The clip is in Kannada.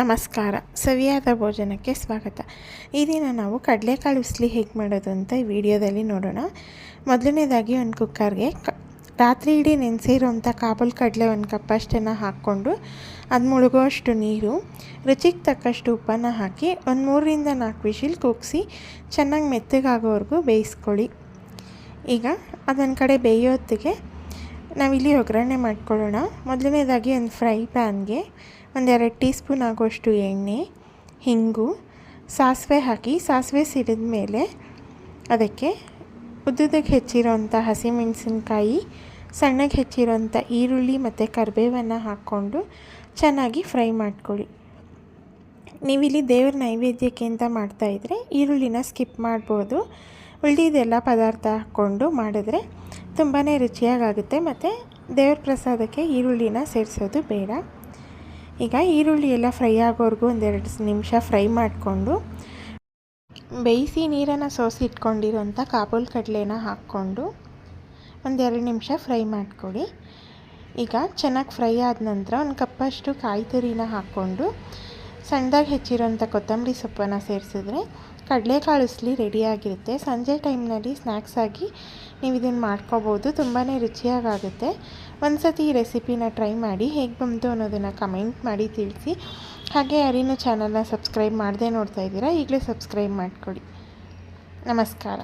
ನಮಸ್ಕಾರ. ಸವಿಯಾದ ಭೋಜನಕ್ಕೆ ಸ್ವಾಗತ. ಈ ದಿನ ನಾವು ಕಡಲೆಕಾಳು ಉಸ್ಲಿ ಹೇಗೆ ಮಾಡೋದು ಅಂತ ಈ ವಿಡಿಯೋದಲ್ಲಿ ನೋಡೋಣ. ಮೊದಲನೇದಾಗಿ ಒಂದು ಕುಕ್ಕರ್ಗೆ ಕ, ರಾತ್ರಿ ಇಡೀ ನೆನೆಸಿರುವಂಥ ಕಾಬೂಲ್ ಕಡಲೆ ಒಂದು ಕಪ್ ಅಷ್ಟನ್ನು ಹಾಕ್ಕೊಂಡು ಅದು ಮುಳುಗೋಷ್ಟು ನೀರು, ರುಚಿಗೆ ತಕ್ಕಷ್ಟು ಉಪ್ಪನ್ನು ಹಾಕಿ ಒಂದು ಮೂರರಿಂದ ನಾಲ್ಕು ವಿಶಿಲ್ ಕೂಗಿಸಿ ಚೆನ್ನಾಗಿ ಮೆತ್ತಗಾಗೋವರೆಗೂ ಬೇಯಿಸ್ಕೊಳ್ಳಿ. ಈಗ ಅದೊಂದು ಕಡೆ ಬೇಯೋತ್ತಿಗೆ ನಾವಿಲ್ಲಿ ಒಗ್ಗರಣೆ ಮಾಡ್ಕೊಳ್ಳೋಣ. ಮೊದಲನೇದಾಗಿ ಒಂದು ಫ್ರೈ ಪ್ಯಾನ್ಗೆ ಒಂದೆರಡು ಟೀ ಸ್ಪೂನ್ ಆಗೋಷ್ಟು ಎಣ್ಣೆ, ಹಿಂಗು, ಸಾಸಿವೆ ಹಾಕಿ. ಸಾಸಿವೆ ಸಿಡಿದ ಮೇಲೆ ಅದಕ್ಕೆ ಉದ್ದುದಕ್ಕೆ ಹೆಚ್ಚಿರೋಂಥ ಹಸಿಮೆಣಸಿನ್ಕಾಯಿ, ಸಣ್ಣಗೆ ಹೆಚ್ಚಿರೋಂಥ ಈರುಳ್ಳಿ ಮತ್ತು ಕರಿಬೇವನ್ನು ಹಾಕ್ಕೊಂಡು ಚೆನ್ನಾಗಿ ಫ್ರೈ ಮಾಡ್ಕೊಳ್ಳಿ. ನೀವಿಲ್ಲಿ ದೇವ್ರ ನೈವೇದ್ಯಕ್ಕೆ ಅಂತ ಮಾಡ್ತಾಯಿದ್ರೆ ಈರುಳ್ಳಿನ ಸ್ಕಿಪ್ ಮಾಡ್ಬೋದು. ಉಳಿದಿದೆಲ್ಲ ಪದಾರ್ಥ ಹಾಕ್ಕೊಂಡು ಮಾಡಿದ್ರೆ ತುಂಬಾ ರುಚಿಯಾಗುತ್ತೆ ಮತ್ತು ದೇವ್ರ ಪ್ರಸಾದಕ್ಕೆ ಈರುಳ್ಳಿನ ಸೇರಿಸೋದು ಬೇಡ. ಈಗ ಈರುಳ್ಳಿ ಎಲ್ಲ ಫ್ರೈ ಆಗೋವರೆಗೂ ಒಂದೆರಡು ನಿಮಿಷ ಫ್ರೈ ಮಾಡಿಕೊಂಡು ಬೇಯಿಸಿ ನೀರನ್ನು ಸೋಸಿ ಇಟ್ಕೊಂಡಿರೋಂಥ ಕಾಬೂಲ್ ಕಡಲೆನ ಹಾಕ್ಕೊಂಡು ಒಂದೆರಡು ನಿಮಿಷ ಫ್ರೈ ಮಾಡಿಕೊಡಿ ಈಗ ಚೆನ್ನಾಗಿ ಫ್ರೈ ಆದ ನಂತರ ಒಂದು ಕಪ್ಪಷ್ಟು ಕಾಯಿ ತುರಿನ ಹಾಕ್ಕೊಂಡು ಸಣ್ಣದಾಗಿ ಹೆಚ್ಚಿರೋಂಥ ಕೊತ್ತಂಬರಿ ಸೊಪ್ಪನ್ನು ಸೇರಿಸಿದ್ರೆ ಕಡಲೆಕಾಳು ಉಸ್ಲಿ ರೆಡಿಯಾಗಿರುತ್ತೆ ಸಂಜೆ ಟೈಮ್ನಲ್ಲಿ ಸ್ನ್ಯಾಕ್ಸ್ ಆಗಿ ನೀವು ಇದನ್ನು ಮಾಡ್ಕೋಬೋದು. ತುಂಬಾ ರುಚಿಯಾಗುತ್ತೆ ಒಂದು ಸತಿ ಈ ರೆಸಿಪಿನ ಟ್ರೈ ಮಾಡಿ ಹೇಗೆ ಬಂತು ಅನ್ನೋದನ್ನು ಕಮೆಂಟ್ ಮಾಡಿ ತಿಳಿಸಿ. ಹಾಗೆ ಯಾರಿನೂ ಚಾನಲ್ನ ಸಬ್ಸ್ಕ್ರೈಬ್ ಮಾಡದೆ ನೋಡ್ತಾ ಇದ್ದೀರಾ, ಈಗಲೇ ಸಬ್ಸ್ಕ್ರೈಬ್ ಮಾಡಿಕೊಡಿ. ನಮಸ್ಕಾರ.